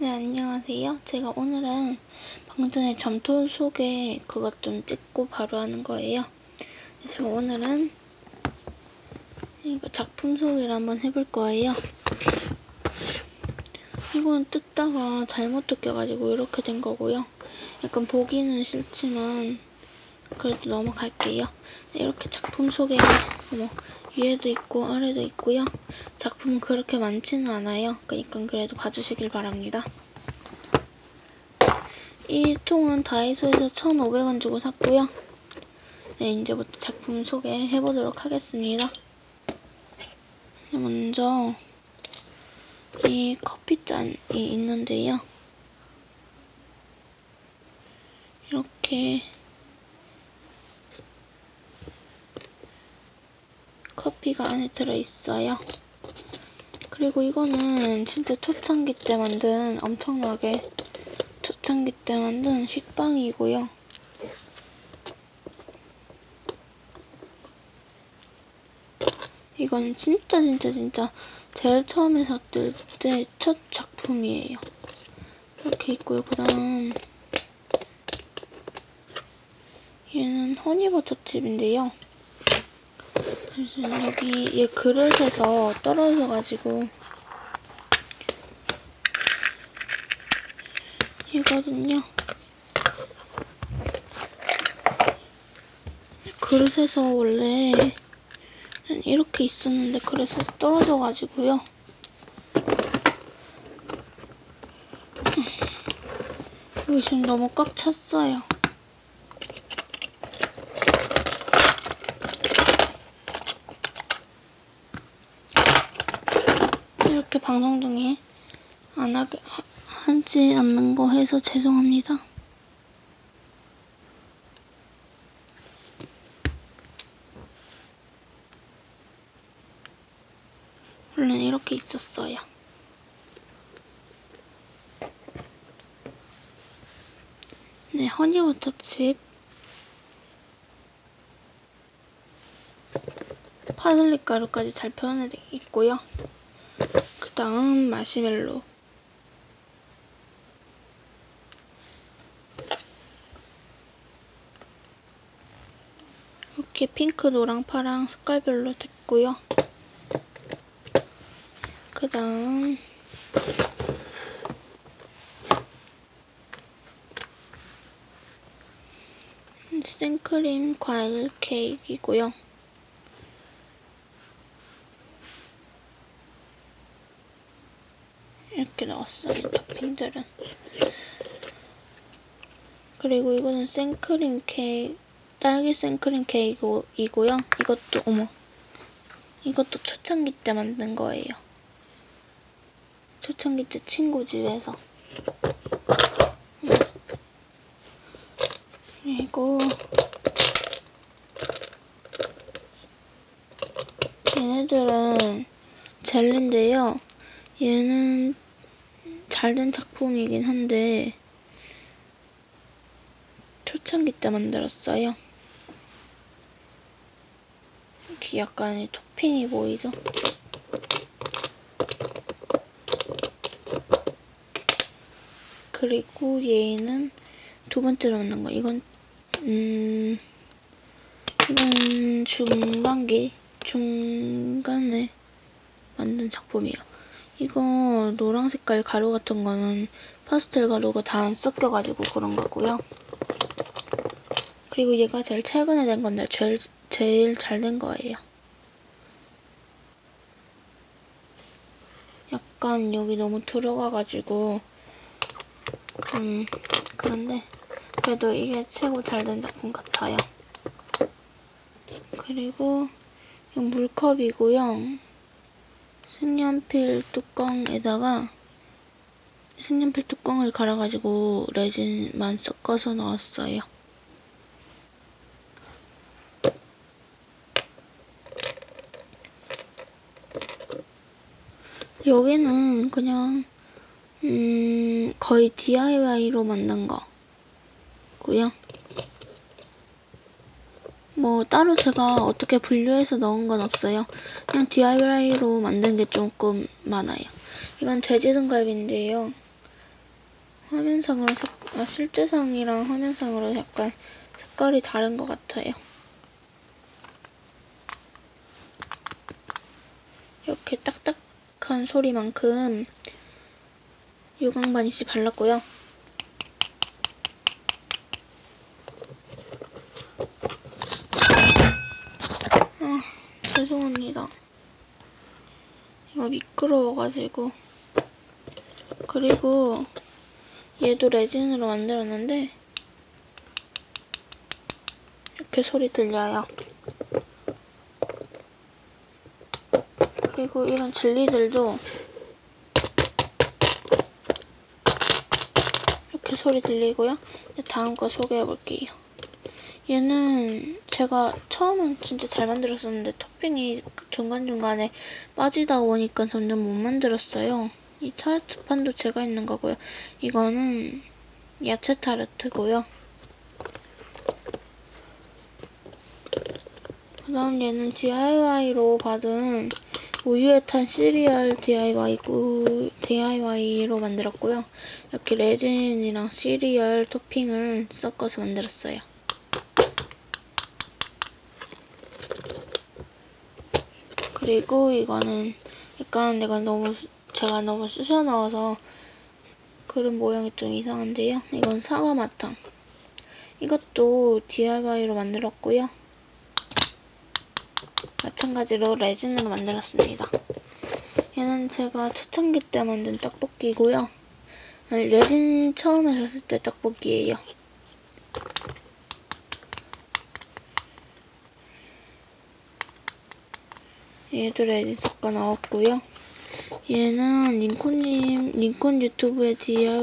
네, 안녕하세요. 제가 오늘은 방금 전에 점토 속에 그것 좀 찍고 바로 하는 거예요. 제가 오늘은 이거 작품 소개를 한번 해볼 거예요. 이건 뜯다가 잘못 뜯겨가지고 이렇게 된 거고요. 약간 보기는 싫지만 그래도 넘어갈게요. 네, 이렇게 작품 소개 어머, 위에도 있고 아래도 있고요. 작품은 그렇게 많지는 않아요. 그러니까 그래도 봐주시길 바랍니다. 이 통은 다이소에서 1,500원 주고 샀고요. 네, 이제부터 작품 소개해 보도록 하겠습니다. 먼저 이 커피잔이 있는데요. 이렇게 커피가 안에 들어있어요. 그리고 이거는 진짜 초창기 때 만든 엄청나게 초창기 때 만든 식빵이고요. 이건 진짜 진짜 진짜 제일 처음에 샀을 때 첫 작품이에요. 이렇게 있고요. 그 다음 얘는 허니버터칩인데요. 여기 얘 그릇에서 떨어져가지고 이거든요. 그릇에서 원래 이렇게 있었는데 그릇에서 떨어져가지고요. 여기 지금 너무 꽉 찼어요. 이렇게 방송 중에 안 하게 하, 하지 않는 거 해서 죄송합니다. 원래 이렇게 있었어요. 네, 허니버터칩 파슬리 가루까지 잘 표현해 있고요. 그 다음 마시멜로 이렇게 핑크, 노랑, 파랑 색깔별로 됐고요. 그 다음 생크림 과일 케이크이고요. 이렇게 나왔어요, 토핑들은. 그리고 이거는 생크림 케이크, 딸기 생크림 케이크이고요. 이것도, 어머. 이것도 초창기 때 만든 거예요. 초창기 때 친구 집에서. 그리고 얘네들은 젤리인데요. 얘는 잘 된 작품이긴 한데 초창기 때 만들었어요. 이렇게 약간 토핑이 보이죠? 그리고 얘는 두 번째로 만든 거. 이건 음 이건 중반기 중간에 만든 작품이에요. 이거 노랑 색깔 가루 같은 거는 파스텔 가루가 다 안 섞여가지고 그런 거고요. 그리고 얘가 제일 최근에 된 건데 제일, 제일 잘 된 거예요. 약간 여기 너무 들어가가지고 음 그런데 그래도 이게 최고 잘 된 작품 같아요. 그리고 이 물컵이고요. 색연필 뚜껑에다가 색연필 뚜껑을 갈아가지고 레진만 섞어서 넣었어요. 여기는 그냥 음 거의 DIY로 만든 거고요. 뭐 따로 제가 어떻게 분류해서 넣은 건 없어요. 그냥 DIY로 만든 게 조금 많아요. 이건 돼지 등갈비인데요. 화면상으로 색, 아, 실제상이랑 화면상으로 약간 색깔이 다른 것 같아요. 이렇게 딱딱한 소리만큼 유광 바니쉬 발랐고요. 아, 죄송합니다. 이거 미끄러워가지고. 그리고 얘도 레진으로 만들었는데 이렇게 소리 들려요. 그리고 이런 젤리들도 이렇게 소리 들리고요. 다음 거 소개해 볼게요. 얘는 제가 처음은 진짜 잘 만들었었는데 토핑이 중간중간에 빠지다 보니까 점점 못 만들었어요. 이 타르트 판도 제가 있는 거고요. 이거는 야채 타르트고요. 그 다음 얘는 DIY로 받은 우유에 탄 시리얼 DIY고, DIY로 만들었고요. 이렇게 레진이랑 시리얼 토핑을 섞어서 만들었어요. 그리고 이거는 약간 내가 너무 제가 너무 쑤셔 넣어서 그런 모양이 좀 이상한데요. 이건 사과 마탕. 이것도 DIY로 만들었고요. 마찬가지로 레진으로 만들었습니다. 얘는 제가 초창기 때 만든 떡볶이고요. 아니, 레진 처음 에 샀을 때 떡볶이예요. 얘도 섞어 넣었고요. 얘는 링콘님, 링콘 유튜브의 디아,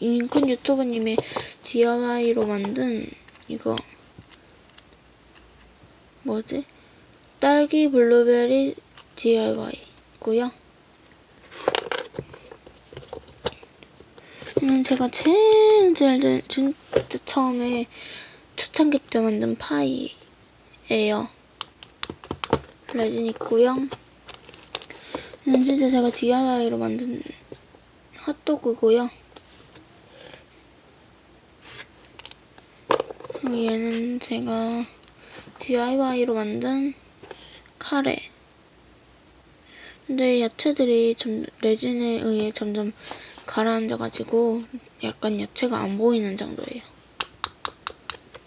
링콘 유튜브님의 DIY로 만든 이거 뭐지? 딸기 블루베리 DIY고요. 이는 제가 제일 제일 진짜 처음에 초창기 때 만든 파이예요. 레진 있고요. 진짜 제가 DIY로 만든 핫도그고요. 그리고 얘는 제가 DIY로 만든 카레. 근데 야채들이 점, 레진에 의해 점점 가라앉아가지고 약간 야채가 안 보이는 정도예요.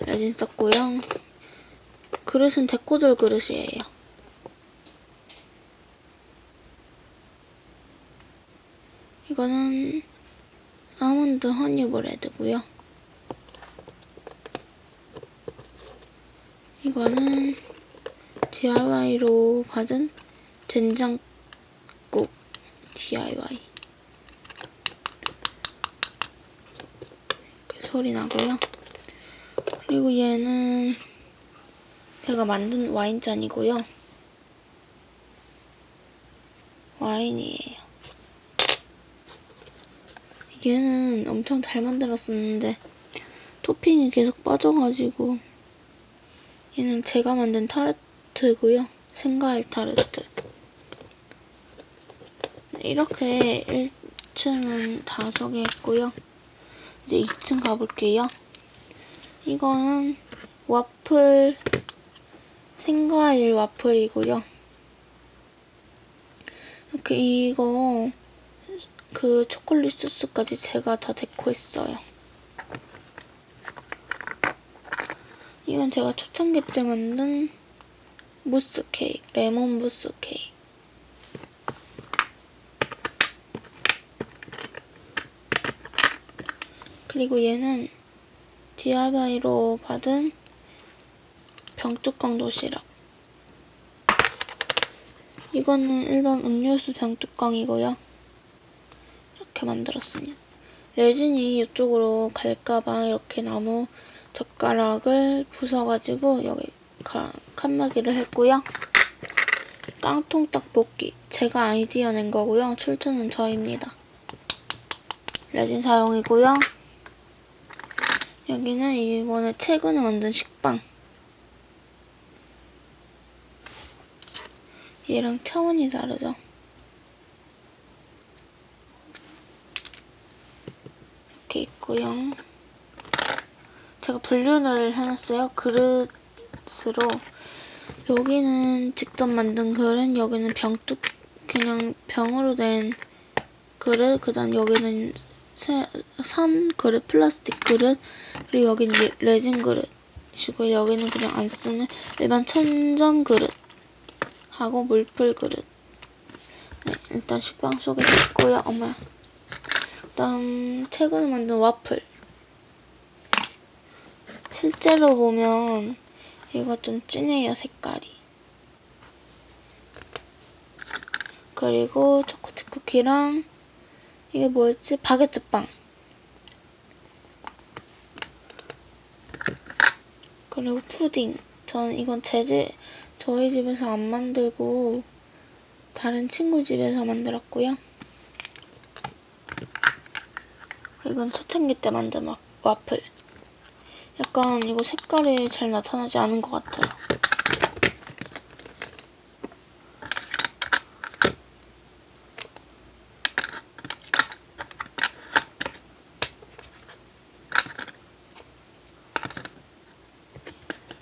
레진 썼고요. 그릇은 데코돌 그릇이에요. 이거는 아몬드 허니 브레드고요. 이거는 DIY로 받은 된장국 DIY 소리 나고요. 그리고 얘는 제가 만든 와인잔이고요. 와인이에요. 얘는 엄청 잘 만들었었는데 토핑이 계속 빠져가지고 얘는 제가 만든 타르트고요. 생과일 타르트. 이렇게 1층은 다 소개했고요. 이제 2층 가볼게요. 이거는 와플 생과일 와플이고요. 이렇게 이거 그 초콜릿 소스까지 제가 다 데코했어요. 이건 제가 초창기 때 만든 무스 케이크, 레몬 무스 케이크. 그리고 얘는 DIY로 받은 병뚜껑 도시락. 이거는 일반 음료수 병뚜껑이고요. 이렇게 만들었습니다. 레진이 이쪽으로 갈까봐 이렇게 나무 젓가락을 부숴가지고 여기 칸막이를 했고요. 깡통 떡볶이 제가 아이디어 낸 거고요. 출처는 저입니다. 레진 사용이고요. 여기는 이번에 최근에 만든 식빵 얘랑 차원이 다르죠. 이렇게 있고요. 제가 분류를 해놨어요. 그릇으로. 여기는 직접 만든 그릇, 여기는 병뚝, 그냥 병으로 된 그릇, 그 다음 여기는 세, 산 그릇, 플라스틱 그릇, 그리고 여기는 레- 레진 그릇이고, 여기는 그냥 안 쓰는 일반 천정 그릇, 하고 물풀 그릇. 네, 일단 식빵 속에 있고요. 어머. 그다음 최근에 만든 와플. 실제로 보면 얘가 좀 진해요 색깔이. 그리고 초코칩 쿠키랑 이게 뭐였지? 바게트 빵. 그리고 푸딩. 저는 이건 제 집, 저희 집에서 안 만들고 다른 친구 집에서 만들었고요. 이건 초창기 때 만든 와, 와플. 약간 이거 색깔이 잘 나타나지 않은 것 같아요.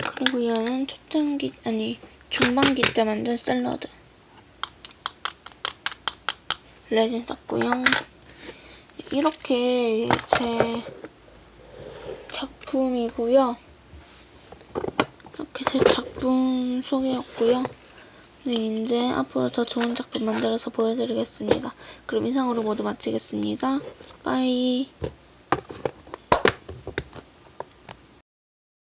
그리고 얘는 초창기, 아니, 중반기 때 만든 샐러드. 레진 썼고요. 이렇게 제 작품이고요. 이렇게 제 작품 소개였고요. 네, 이제 앞으로 더 좋은 작품 만들어서 보여드리겠습니다. 그럼 이상으로 모두 마치겠습니다. 빠이.